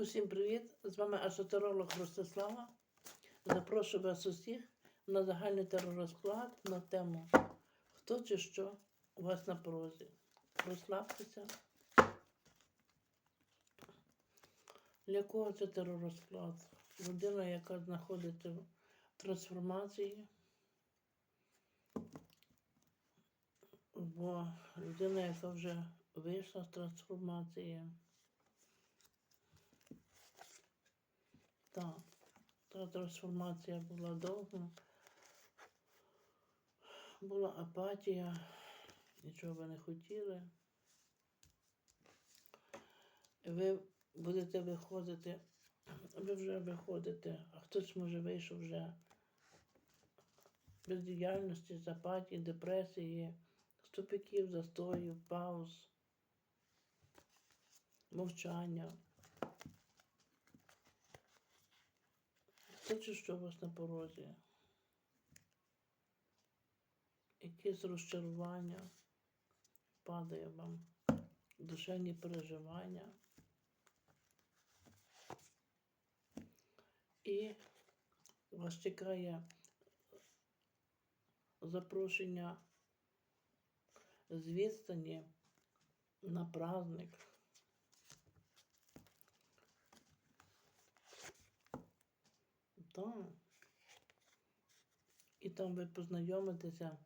Усім привіт! З вами асотеролог Ростислава. Запрошую вас усіх на загальний теророзклад на тему Хто чи що у вас на порозі. Розслабтеся. Для кого це теророзклад? Людина, яка знаходиться в трансформації. Бо людина, яка вже вийшла з трансформації. Так, та трансформація була довго. Була апатія, нічого ви не хотіли. Ви будете виходити, ви вже виходите, а хтось може вийшов вже без діяльності, з апатії, депресії, з застоїв, пауз, мовчання. Хто що у вас на порозі? Якесь розчарування падає вам, душевні переживання. І вас чекає запрошення з відстані на праздник. Так. І там ви познайомитеся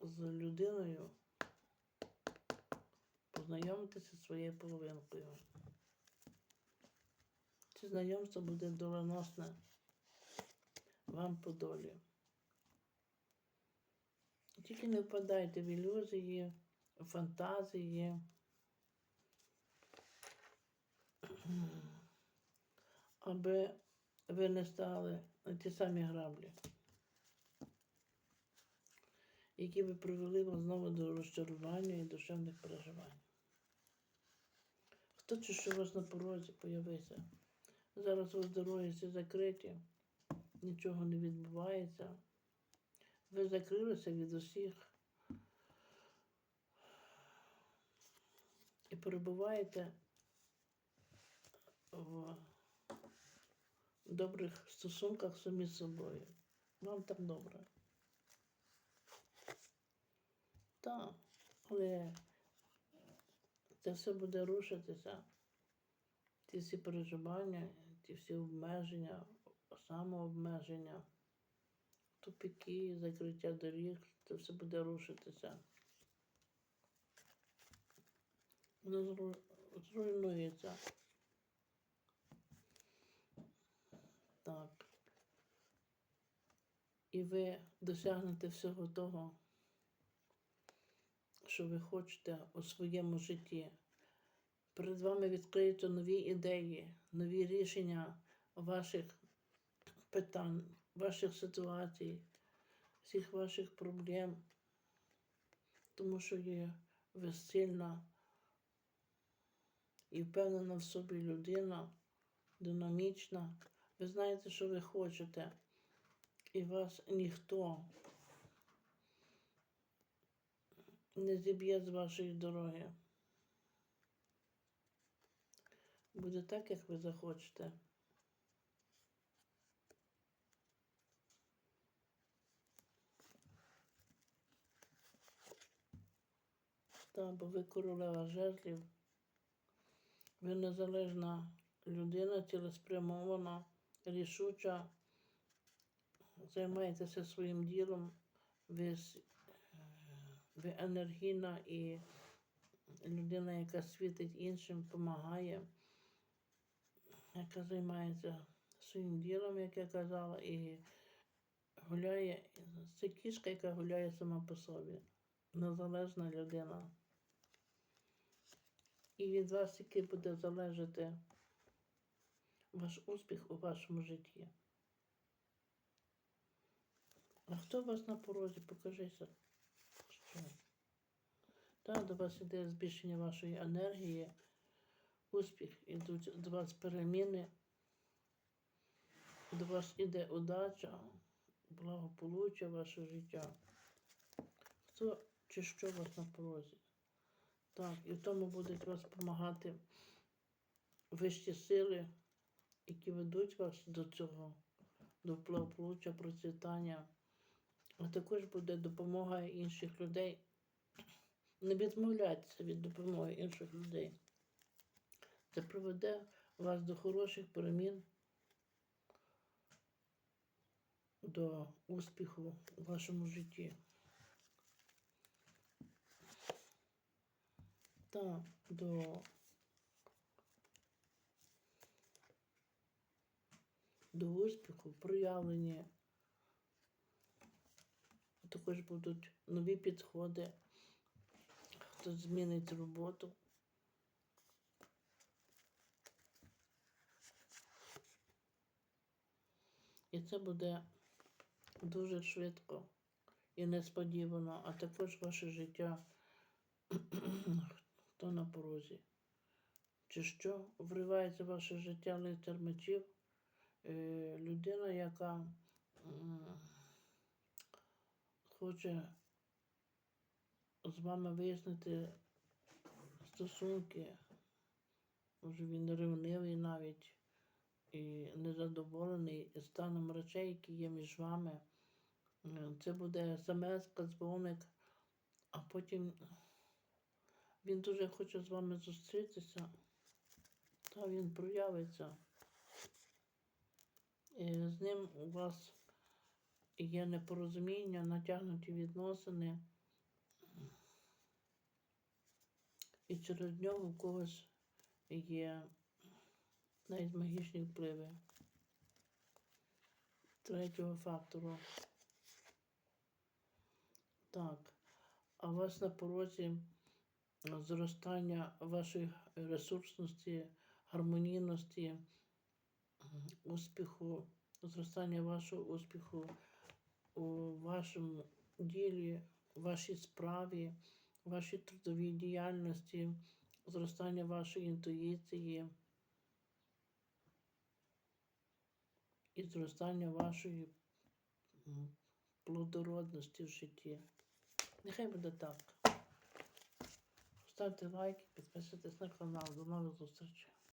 з людиною, познайомитеся зі своєю половинкою. Це знайомство буде доленосне вам по долі. Тільки не впадайте в ілюзії, фантазії. Аби ви не стали на ті самі граблі, які би привели вас знову до розчарування і душевних переживань. Хто чи що у вас на порозі появився? Зараз у вас дороги всі закриті, нічого не відбувається. Ви закрилися від усіх і перебуваєте в добрих стосунках самі з собою. Вам там добре. Так, але це все буде рушитися. Ті всі переживання, ті всі обмеження, самообмеження, тупики, закриття доріг, це все буде рушитися. Воно зруйнується. Так. І ви досягнете всього того, що ви хочете у своєму житті. Перед вами відкриються нові ідеї, нові рішення ваших питань, ваших ситуацій, всіх ваших проблем, тому що є ви сильна і впевнена в собі людина, динамічна. Ви знаєте, що ви хочете, і вас ніхто не зіб'є з вашої дороги. Буде так, як ви захочете. Так, бо ви королева жезлів, ви незалежна людина, цілеспрямована, рішуча, займаєтеся своїм ділом, ви, е, ви енергійна і людина, яка світить іншим, допомагає, яка займається своїм ділом, як я казала, і гуляє. Це кішка, яка гуляє сама по собі. Незалежна людина. І від вас тільки буде залежати ваш успіх у вашому житті. А хто у вас на порозі? Покажися. Що? Так, до вас іде збільшення вашої енергії, успіх, ідуть до вас переміни, до вас іде удача, благополуччя ваше життя. Хто чи що у вас на порозі? Так, і в тому будуть вас допомагати вищі сили, які ведуть вас до цього, до благополуччя, процвітання. А також буде допомога інших людей. Не відмовляйтеся від допомоги інших людей. Це приведе вас до хороших перемін, до успіху у вашому житті. Та до, до успіху в проявленні. Також будуть нові підходи, хтось змінить роботу. І це буде дуже швидко і несподівано, а також ваше життя хто на порозі. Чи що вривається в ваше життя лицар мечів? Е, людина, яка хоче з вами вияснити стосунки, може він ревнивий навіть і незадоволений станом речей, які є між вами. Це буде смс, дзвоник, а потім він дуже хоче з вами зустрітися, та він проявиться. І з ним у вас є непорозуміння, натягнуті відносини. І через нього у когось є навіть магічні впливи третього фактору. Так, а у вас на порозі зростання вашої ресурсності, гармонійності, успіху, зростання вашого успіху у вашому ділі, вашій справі, вашій трудовій діяльності, зростання вашої інтуїції і зростання вашої плодородності в житті. Нехай буде так. Ставте лайки, підписуйтесь на канал. До нових зустрічей.